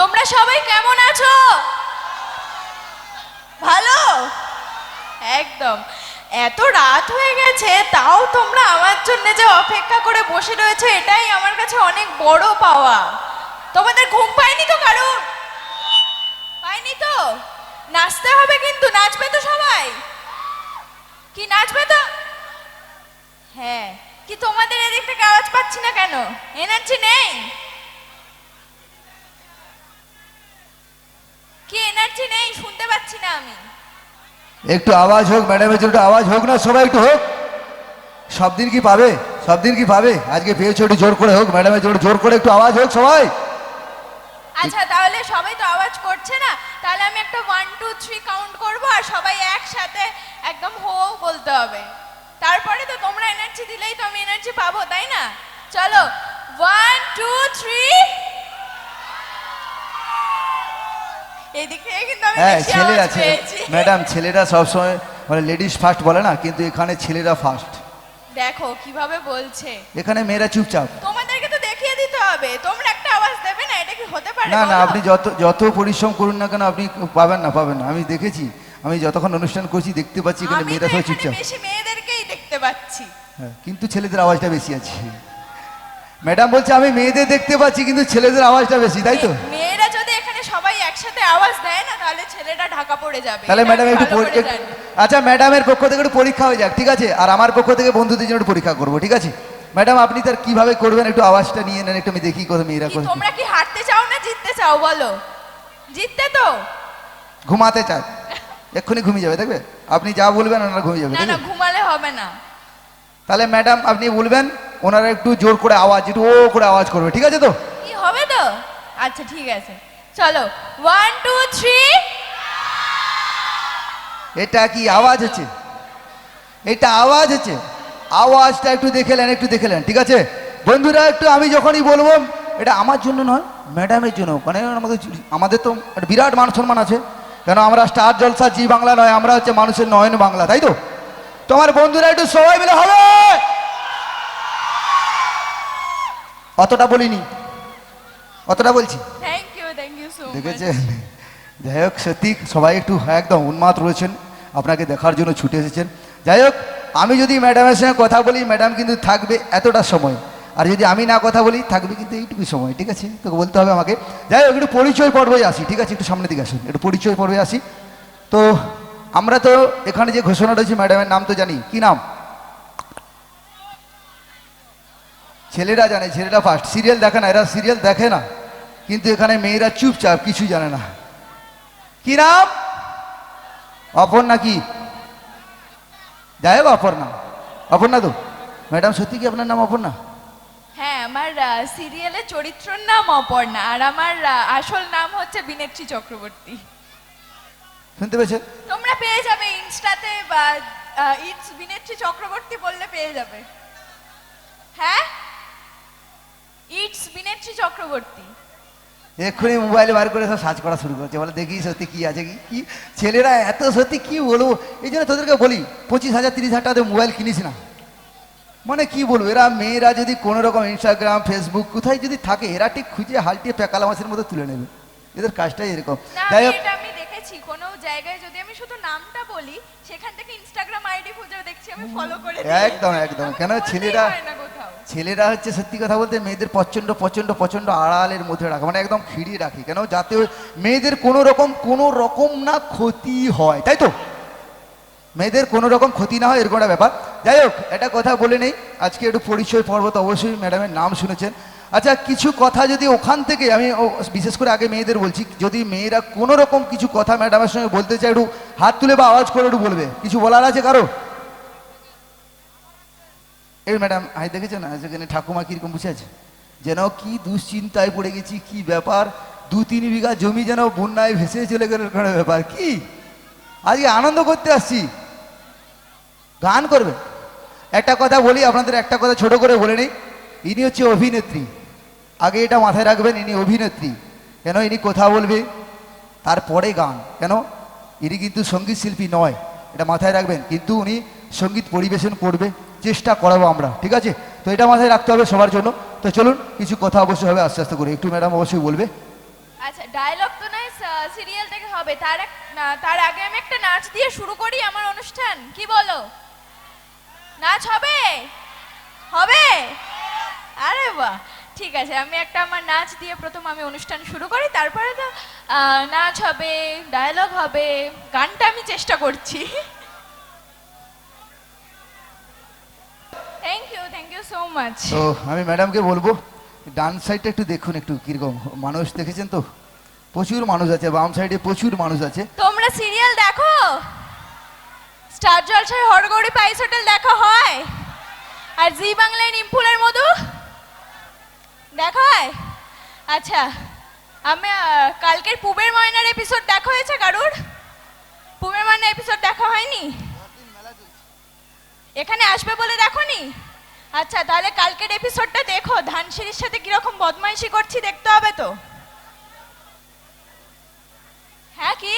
তোমরা সবাই কেমন আছো? ভালো? একদম। এত রাত হয়ে গেছে, তাও তোমরা আমার জন্য যে অপেক্ষা করে বসে রয়েছে, এটাই আমার কাছে অনেক বড় পাওয়া। তোমাদের ঘুম পায়নি তো কারণ পায়নি তো? নাচতে হবে কিন্তু, নাচবে তো সবাই। কি নাচবে তো? হ্যাঁ কি তোমাদের এদিক থেকে আওয়াজ পাচ্ছি না কেন? এনার্জি নেই? এনার্জি নেই শুনতে পাচ্ছি না আমি। একটু আওয়াজ হোক ম্যাডামের জন্য একটু আওয়াজ হোক না সবাই একটু হোক। সব দিন কি পাবে? সব দিন কি পাবে? আজকে পেয়েছ একটু জোর করে হোক ম্যাডামের জন্য জোর করে একটু আওয়াজ হোক সবাই। আচ্ছা তাহলে সবাই তো আওয়াজ করছে না। তাহলে আমি একটা ওয়ান টু থ্রি কাউন্ট করব আর সবাই একসাথে একদম হো বলতে হবে। তারপরে তো তোমরা এনার্জি দিলেই তো আমি এনার্জি পাবো তাই না? চলো ওয়ান টু থ্রি হ্যাঁ বেশি ছেলে আছে ম্যাডাম ছেলেরা সবসময় মানে লেডিস ফার্স্ট বলে না কিন্তু এখানে ছেলেরা ফার্স্ট। দেখো কীভাবে বলছে। এখানে মেয়েরা চুপচাপ। তোমাদেরকে তো দেখিয়ে দিতে হবে তোমরা একটা আওয়াজ দেবে না এটা কি হতে পারে না না আপনি যত যত পরিশ্রম করুন না কেন আপনি পাবেন না পাবেন না। আমি দেখেছি আমি যতক্ষণ অনুষ্ঠান করছি দেখতে পাচ্ছি এখানে মেয়েরা সবাই চুপচাপ। বেশি মেয়েদেরকেই দেখতে পাচ্ছি। হ্যাঁ, কিন্তু ছেলেদের আওয়াজটা বেশি আছে। ম্যাডাম বলছে আমি মেয়েদের দেখতে পাচ্ছি কিন্তু ছেলেদের আওয়াজটা বেশি তাই তো? মেয়েরা আওয়াজ দেয় না তাহলে ছেলেটা ঢাকা পড়ে যাবে। তাহলে ম্যাডাম একটু। আচ্ছা ম্যাডামের পক্ষ থেকে একটু পরীক্ষা হয়ে যাক ঠিক আছে? আর আমার পক্ষ থেকে বন্ধুদের জন্য একটু পরীক্ষা করব ঠিক আছে? ম্যাডাম আপনি তার কীভাবে করবেন? একটু আওয়াজটা নিয়ে নেন একটু আমি দেখি কথা মেয়েরা করে তোমরা কি হারতে চাও না জিততে চাও বলো? জিততে তো। ঘুমাতে চায় এক্ষুনি ঘুমিয়ে যাবে দেখবে? আপনি যা বলবেন ওনারা ঘুমিয়ে যাবে না না ঘুমালে হবে না। তাহলে ম্যাডাম আপনি বলবেন ওনারা একটু জোর করে আওয়াজ একটু ও করে আওয়াজ করবে ঠিক আছে তো? কি হবে তো? আচ্ছা ঠিক আছে। চলো ওয়ান টু থ্রি এটা কি আওয়াজ হচ্ছে? এটা আওয়াজ হচ্ছে। আওয়াজটা একটু দেখে নেন, একটু দেখে নেন, ঠিক আছে? বন্ধুরা, একটু আমি যখনই বলব, এটা আমার জন্য নয় ম্যাডামের জন্য। মানে আমাদের আমাদের তো বিরাট মান সম্মান আছে। কেন, আমরা স্টার জলসা, জি বাংলা নয়, আমরা হচ্ছে মানুষের নয়ন বাংলা, তাই তো? তোমার বন্ধুরা, একটু সবাই মিলে হবে! অতটা বলিনি। অতটা বলছি thank you thank you so much দেখেছেন যাই হোক সত্যি সবাই একটু একদম উন্মাদ রয়েছেন আপনাকে দেখার জন্য ছুটে এসেছেন। যাই হোক আমি যদি ম্যাডামের সঙ্গে কথা বলি ম্যাডাম কিন্তু থাকবে এতটা সময়। আর যদি আমি না কথা বলি থাকবে কিন্তু এইটুকু সময় ঠিক আছে? তোকে বলতে হবে আমাকে। যাই হোক একটু পরিচয় পর্বে আসি ঠিক আছে? একটু সামনের দিকে আসুন একটু পরিচয় পর্বে আসি। তো আমরা তো এখানে যে ঘোষণা রয়েছে ম্যাডামের নাম তো জানি। কি নাম? ছেলেরা জানে ছেলেরা ফার্স্ট সিরিয়াল দেখে না এরা সিরিয়াল দেখে না। কিন্তু এখানে মেয়েরা চুপচাপ কিছু জানে না। কি নাম? অপর্ণা কি? যাই হোক অপর্ণা। অপর্ণা তো। ম্যাডাম সত্যি কি আপনার নাম অপর্ণা? হ্যাঁ আমার সিরিয়ালের চরিত্রর নাম অপর্ণা আর আমার আসল নাম হচ্ছে বিনেত্রী চক্রবর্তী। শুনতে পেয়েছেন? তোমরা পেয়ে যাবে ইনস্টাতে বা ইটস বিনেত্রী চক্রবর্তী বললে পেয়ে যাবে। হ্যাঁ? ইটস বিনেত্রী চক্রবর্তী। এক্ষুনি মোবাইলে বার করে সব সার্চ করা শুরু করছে। বলে দেখি সত্যি কি আছে কি? কি? ছেলেরা এত সত্যি কি বলব? এই জন্য তোদেরকে বলি পঁচিশ হাজার তিরিশ হাজার টাকা মোবাইল কিনিস না। মানে কি বলব এরা মেয়েরা যদি কোনো রকম ইনস্টাগ্রাম ফেসবুক কোথায় যদি থাকে এরা ঠিক খুঁজে হালটিয়ে পেকালা মাছের মতো তুলে নেবে। এদের কাজটাই এরকম। যাই হোক। আমি দেখেছি। কোনো জায়গায় যদি আমি শুধু নামটা বলি সেখান থেকে ইনস্টাগ্রাম আইডি খুঁজে দেখছি আমি ফলো করে একদম, একদম। কেন ছেলেরা-। ছেলেরা হচ্ছে সত্যি কথা বলতে মেয়েদের প্রচণ্ড প্রচণ্ড প্রচণ্ড আড়ালের মধ্যে রাখে। মানে একদম খিড়িয়ে রাখি। কেন? যাতে মেয়েদের কোনো রকম কোনো রকম না ক্ষতি হয়। তাই তো? মেয়েদের কোনো রকম ক্ষতি না হয়, এরকম একটা ব্যাপার। যাই হোক, একটা কথা বলে নেই। আজকে একটু পরিচয় পর্ব তো অবশ্যই ম্যাডামের নাম শুনেছেন। আচ্ছা কিছু কথা যদি ওখান থেকে, আমি বিশেষ করে আগে মেয়েদের বলছি, যদি মেয়েরা কোনো রকম কিছু কথা ম্যাডামের সঙ্গে বলতে চায়, একটু হাত তুলে বা আওয়াজ করে একটু বলবে। কিছু বলার আছে কারও? এই ম্যাডাম আজ দেখেছেন আজ এখানে ঠাকুমা কীরকম বসে আছে? যেন কি দুশ্চিন্তায় পড়ে গেছি, কি ব্যাপার? দু তিন বিঘা জমি যেন বন্যায় ভেসে চলে গেল ব্যাপার? কি? আজকে আনন্দ করতে আসছি। গান করবে। একটা কথা বলি, আপনাদের একটা কথা ছোট করে বলে নিই। ইনি হচ্ছে অভিনেত্রী। আগে এটা মাথায় রাখবেন, ইনি অভিনেত্রী। কেন ইনি কথা বলবে? তারপরে গান। কেন? ইনি কিন্তু সংগীত শিল্পী নয়, এটা মাথায় রাখবেন। কিন্তু উনি সংগীত পরিবেশন করবে। চেষ্টা করাবো আমরা, ঠিক আছে? তো এটা মাথায় রাখতে হবে সবার জন্য। তো চলুন, কিছু কথা অবশ্যই হবে, আস্তে আস্তে করে। একটু ম্যাডাম অবশ্যই বলবে। আচ্ছা ডায়লগ তো নয় সিরিয়াল থেকে হবে। তার তার আগে আমি একটা নাচ দিয়ে শুরু করি আমার অনুষ্ঠান। কি বলো? নাচ হবে? হবে? আরে বাহ! ঠিক আছে, আমি একটা আমার নাচ দিয়ে প্রথম আমি অনুষ্ঠান শুরু করি, তারপরে তো নাচ হবে ডায়লগ হবে, গানটা আমি চেষ্টা করছি। ইউ সো মাচ তো আমি ম্যাডামকে বলব ডান সাইডটা একটু দেখুন একটু কীরকম মানুষ দেখেছেন তো? প্রচুর মানুষ আছে বাম সাইডে প্রচুর মানুষ আছে। তোমরা সিরিয়াল দেখো? স্টার জলসায় হরগৌরী পাইস হোটেল দেখা হয়। আর জি বাংলায় নিমফুলের মধু দেখা হয়? আচ্ছা আমি কালকের পুবের ময়নার এপিসোড দেখা হয়েছে কারুর? পুবের ময়নার এপিসোড দেখা হয়নি? এখানে আসবে বলে দেখোনি? আচ্ছা তাহলে কালকের এপিসোডটা দেখো। ধানসিঁড়ির সাথে কীরকম বদমাইশি করছি দেখতে হবে তো। হ্যাঁ কি?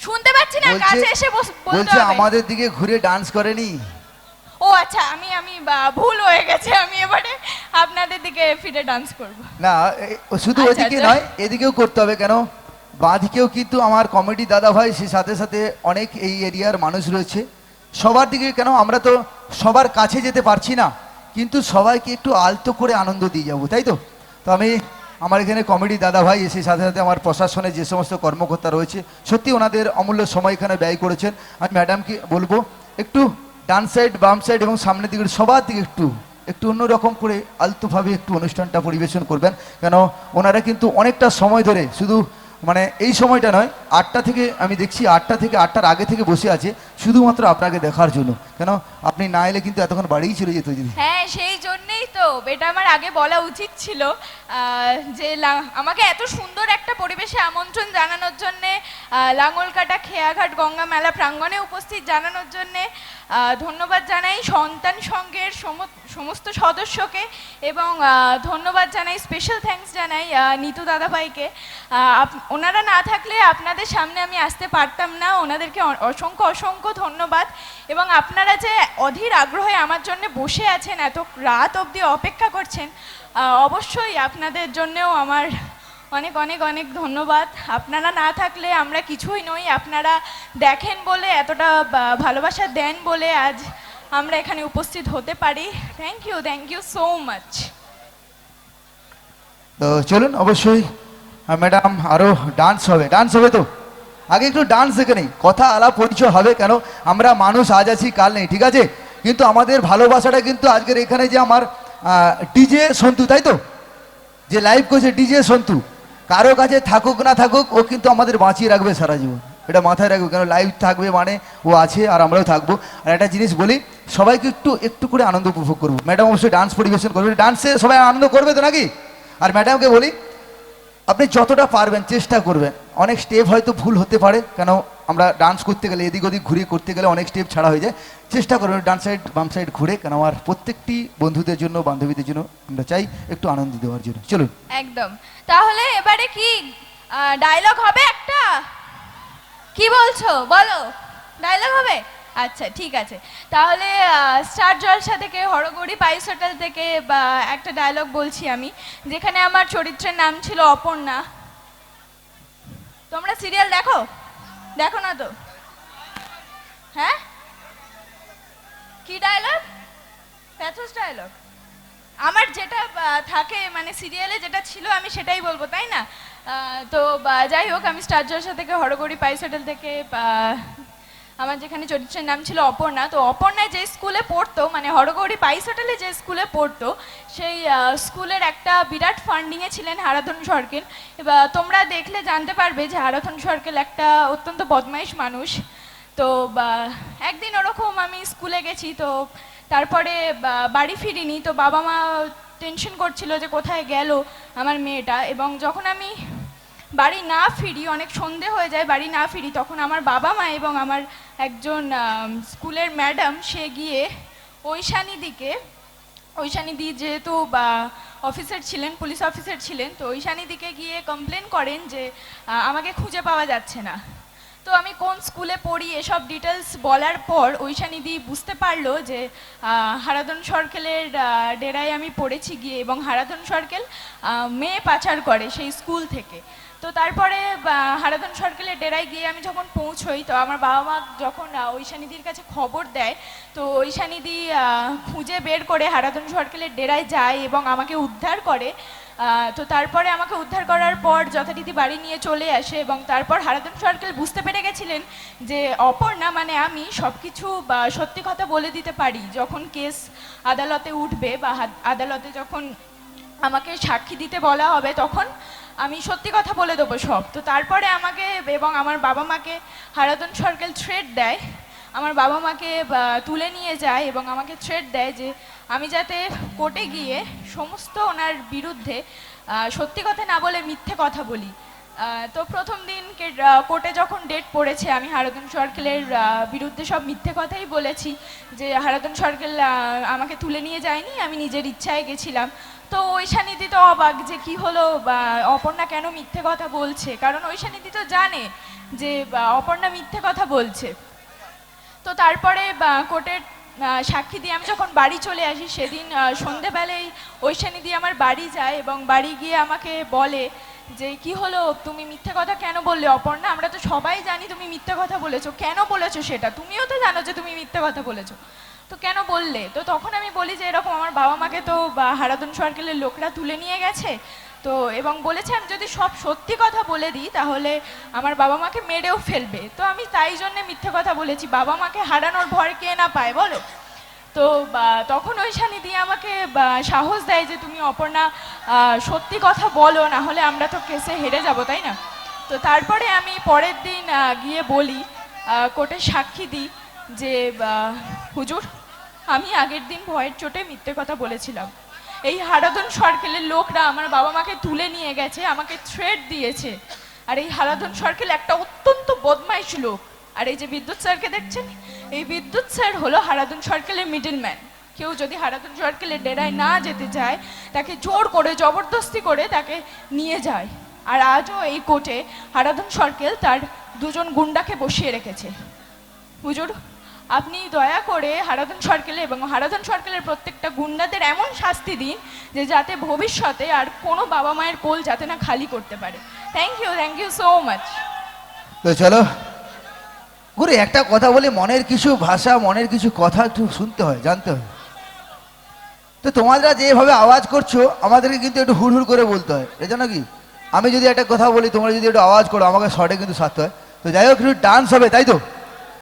শুনতে পাচ্ছি না কাছে এসে বলছে আমাদের দিকে ঘুরে ডান্স করেনি? ও আচ্ছা আমি আমি ভুল হয়ে গেছে। আমি এবারে আপনাদের দিকে ফিরে ডান্স করব। না শুধু আচ্ছা, ওদিকে আচ্ছা। নয় এদিকেও করতে হবে কেন? বাঁদিকেও কিন্তু আমার কমেডি দাদা ভাই সে সাথে সাথে অনেক এই এরিয়ার মানুষ রয়েছে। সবার দিকে কেন? আমরা তো সবার কাছে যেতে পারছি না। কিন্তু সবাইকে একটু আলতো করে আনন্দ দিয়ে যাব, তাই তো? তো আমি আমার এখানে কমেডি দাদা ভাই এসে সাথে সাথে আমার প্রশাসনের যে সমস্ত কর্মকর্তা রয়েছে, সত্যি ওনাদের অমূল্য সময় এখানে ব্যয় করেছেন। আমি ম্যাডামকে বলব, একটু ডান সাইড বাম সাইড এবং সামনের দিকে সবার দিকে একটু একটু অন্যরকম করে আলতোভাবে একটু অনুষ্ঠানটা পরিবেশন করবেন। কেন, ওনারা কিন্তু অনেকটা সময় ধরে শুধু মানে এই সময়টা নয়, আটটা থেকে আমি দেখছি, আটটা থেকে আটটার আগে থেকে বসে আছে। শুধুমাত্র আপনাকে দেখার জন্য। কেন? আপনি না এলে কিন্তু এতক্ষণ বাড়িই চলে যেত যদি। হ্যাঁ সেই জন্যই তো। এটা আমার আগে বলা উচিত ছিল যে আমাকে এত সুন্দর একটা পরিবেশে আমন্ত্রণ জানানোর জন্যে আহ, লাঙ্গলকাটা খেয়াঘাট গঙ্গা মেলা প্রাঙ্গণে উপস্থিত জানানোর জন্যে ধন্যবাদ জানাই সন্তান সংঘের সম- সমস্ত সদস্যকে এবং ধন্যবাদ জানাই স্পেশাল থ্যাঙ্কস জানাই নিতু দাদাভাইকে। ওনারা না থাকলে আপনাদের সামনে আমি আসতে পারতাম না। ওনাদেরকে অসংখ্য অসংখ্য ধন্যবাদ। এবং আপনারা যে অধীর আগ্রহে আমার জন্য বসে আছেন, এত রাত অবধি অপেক্ষা করছেন অবশ্যই আপনাদের জন্যেও আমার অনেক অনেক অনেক ধন্যবাদ। আপনারা না থাকলে আমরা কিছুই নই, আপনারা দেখেন বলে, এতটা ভালোবাসা দেন বলে আজ আমরা এখানে উপস্থিত হতে পারি। Thank you thank you so much তো চলুন, অবশ্যই ম্যাডাম আরও ডান্স হবে। ডান্স হবে তো? আগে একটু ডান্স দেখে নেই। কথা, আলাপ, পরিচয় হবে কেন? আমরা মানুষ আজ আছি, কাল নেই, ঠিক আছে? কিন্তু আমাদের ভালোবাসাটা কিন্তু আজকের এখানে যে আমার ডিজে সন্তু, তাই তো? যে লাইভ করছে ডিজে সন্তু। কারও কাছে থাকুক না থাকুক, ও কিন্তু আমাদের বাঁচিয়ে রাখবে সারা জীবন। এটা মাথায় রাখবে, কেন? লাইভ থাকবে মানে ও আছে আর আমরাও থাকব। আর একটা জিনিস বলি, সবাইকে একটু একটু করে আনন্দ উপভোগ করব। ম্যাডাম অবশ্যই ডান্স পরিবেশন করবে। ডান্সে সবাই আনন্দ করবে তো নাকি? আর ম্যাডামকে বলি আপনি যতটা পারবেন, চেষ্টা করবেন। অনেক স্টেপ হয়তো ভুল হতে পারে, কেন আমরা ডান্স করতে গেলে, এদিক ওদিক ঘুরিয়ে করতে গেলে অনেক স্টেপ ছাড়া হয়ে যায়। চেষ্টা করবেন ডান সাইড বাম সাইড ঘুরে, কেন আমার প্রত্যেকটি বন্ধুদের জন্য, বান্ধবীদের জন্য আমরা চাই একটু আনন্দ দেওয়ার জন্য। চলুন। একদম। তাহলে এবারে কি ডায়লগ হবে একটা? কি বলছো? বলো। ডায়লগ হবে? আচ্ছা ঠিক আছে। তাহলে স্টার জলসা থেকে হরগড়ি পাইস হোটেল থেকে একটা ডায়লগ বলছি আমি, যেখানে আমার চরিত্রের নাম ছিল অপর্ণা। তোমরা সিরিয়াল দেখো? দেখো না তো? হ্যাঁ? কি ডায়লগ প্যাথোস ডায়লগ আমার যেটা থাকে মানে সিরিয়ালে যেটা ছিল, আমি সেটাই বলব, তাই না? তো যাই হোক, আমি স্টার জলসা থেকে হরগড়ি পাইস হোটেল থেকে আমার যেখানে চরিত্রের নাম ছিল অপর্ণা, তো অপর্ণায় যে স্কুলে পড়তো মানে হরগৌরী পাইস হোটেলে যে স্কুলে পড়তো, সেই স্কুলের একটা বিরাট ফান্ডিংয়ে ছিলেন হারাধন সরকেল। এবার তোমরা দেখলে জানতে পারবে যে হারাধন সরকেল একটা অত্যন্ত বদমাইশ মানুষ। তো একদিন ওরকম আমি স্কুলে গেছি, তো তারপরে বাড়ি ফিরিনি, তো বাবা মা টেনশন করছিল যে কোথায় গেল আমার মেয়েটা। এবং যখন আমি বাড়ি না ফিরি, অনেক সন্ধে হয়ে যায়, বাড়ি না ফিরি, তখন আমার বাবা মা এবং আমার একজন স্কুলের ম্যাডাম, সে গিয়ে ঐশানীদিকে ঐশানীদি যেহেতু, বা, অফিসার ছিলেন, পুলিশ অফিসার ছিলেন, তো ঐশানীদিকে গিয়ে কমপ্লেন করেন যে আমাকে খুঁজে পাওয়া যাচ্ছে না। তো আমি কোন স্কুলে পড়ি, এসব ডিটেলস বলার পর ঐশানীদি বুঝতে পারল যে হারাধন সরকেলের ডেরায় আমি পড়েছি গিয়ে এবং হারাধন সরকেল মেয়ে পাচার করে সেই স্কুল থেকে। তো তারপরে হারাধন সরকারের ডেরায় গিয়ে আমি যখন পৌঁছই, তো আমার বাবা মা যখন ঐশানিদির কাছে খবর দেয়, তো ঐশানিদি খুঁজে বের করে হারাধন সরকারের ডেরায় যায় এবং আমাকে উদ্ধার করে। তো তারপরে আমাকে উদ্ধার করার পর যথারীতি বাড়ি নিয়ে চলে আসে এবং তারপর হারাধন সরকার বুঝতে পেরে গেছিলেন যে, অপর্ণা মানে আমি সব কিছু সত্যি কথা বলে দিতে পারি যখন কেস আদালতে উঠবে বা আদালতে যখন আমাকে সাক্ষী দিতে বলা হবে, তখন আমি সত্যি কথা বলে দেবো সব। তো তারপরে আমাকে এবং আমার বাবা মাকে হারাদন সরকার থ্রেড দেয়। আমার বাবা মাকে তুলে নিয়ে যায় এবং আমাকে থ্রেড দেয় যে আমি যাতে কোর্টে গিয়ে সমস্ত ওনার বিরুদ্ধে সত্যি কথা না বলে মিথ্যে কথা বলি। তো প্রথম দিন কোর্টে যখন ডেট পড়েছে, আমি হারাদন সরকেলের বিরুদ্ধে সব মিথ্যে কথাই বলেছি যে হারাদন সরকেল আমাকে তুলে নিয়ে যায়নি, আমি নিজের ইচ্ছায় গেছিলাম। তো ঐশানিদি তো অবাক যে কি হলো অপর্ণা কেন মিথ্যে কথা বলছে? কারণ ঐশানিদি তো জানে যে অপর্ণা মিথ্যে কথা বলছে। তো তারপরে কোর্টের সাক্ষী দিয়ে আমি যখন বাড়ি চলে আসি, সেদিন সন্ধেবেলায় ঐশানি দিয়ে আমার বাড়ি যায় এবং বাড়ি গিয়ে আমাকে বলে যে, কি হলো? তুমি মিথ্যে কথা কেন বললে? অপর্ণা, আমরা তো সবাই জানি তুমি মিথ্যে কথা বলেছ। কেন বলেছ সেটা? তুমিও তো জানো যে তুমি মিথ্যে কথা বলেছ। তো কেন বললে? তো তখন আমি বলি যে, এরকম আমার বাবা মাকে তো হারাদন সরকারের লোকরা তুলে নিয়ে গেছে। তো, এবং বলেছে আমি যদি সব সত্যি কথা বলে দিই, তাহলে আমার বাবা মাকে মেরেও ফেলবে। তো আমি তাই জন্যে মিথ্যে কথা বলেছি। বাবা মাকে হারানোর ভয় কে না পায়, বলো? তো তখন ওই দিয়ে আমাকে সাহস দেয় যে, তুমি অপর্ণা সত্যি কথা বলো, না হলে আমরা তো কেসে হেরে যাব, তাই না? তো তারপরে আমি পরের দিন গিয়ে বলি কোর্টে সাক্ষী দিই যে হুজুর আমি আগের দিন ভয়ের চোটে মিথ্যে কথা বলেছিলাম। এই হারাধন সরকেলের লোকরা আমার বাবা মাকে তুলে নিয়ে গেছে, আমাকে থ্রেড দিয়েছে। আর এই হারাধন সরকেল একটা অত্যন্ত বদমাইশ লোক। আর এই যে বিদ্যুৎ স্যারকে দেখছেন? এই বিদ্যুৎ স্যার হলো হারাধন সরকেলের মিডল ম্যান কেউ যদি হারাধন সরকেলের ডেরায় না যেতে চায়, তাকে জোর করে, জবরদস্তি করে তাকে নিয়ে যায়। আর আজও এই কোর্টে হারাধন সরকেল তার দুজন গুন্ডাকে বসিয়ে রেখেছে। হুজুর আপনি দয়া করে হারাধন সরকেলে এবং হারাধন সরকেলের প্রত্যেকটা গুন্ডাদের এমন শাস্তি দিন যে যাতে ভবিষ্যতে আর কোনো বাবা মায়ের কোল যাতে না খালি করতে পারে। Thank you thank you so much তো চলো। গুরু, একটা কথা বলি, মনের কিছু ভাষা, মনের কিছু কথা একটু শুনতে হয়, জানতে হয়। তো তোমরা যেভাবে আওয়াজ করছ, আমাদেরকে কিন্তু একটু হুড় হুড় করে বলতে হয়। এটা জানো কি? আমি যদি একটা কথা বলি, তোমরা যদি একটু আওয়াজ করো, আমাকে শর্টে কিন্তু সারতে হয়। তো যাই হোক, একটু ডান্স হবে, তাই তো?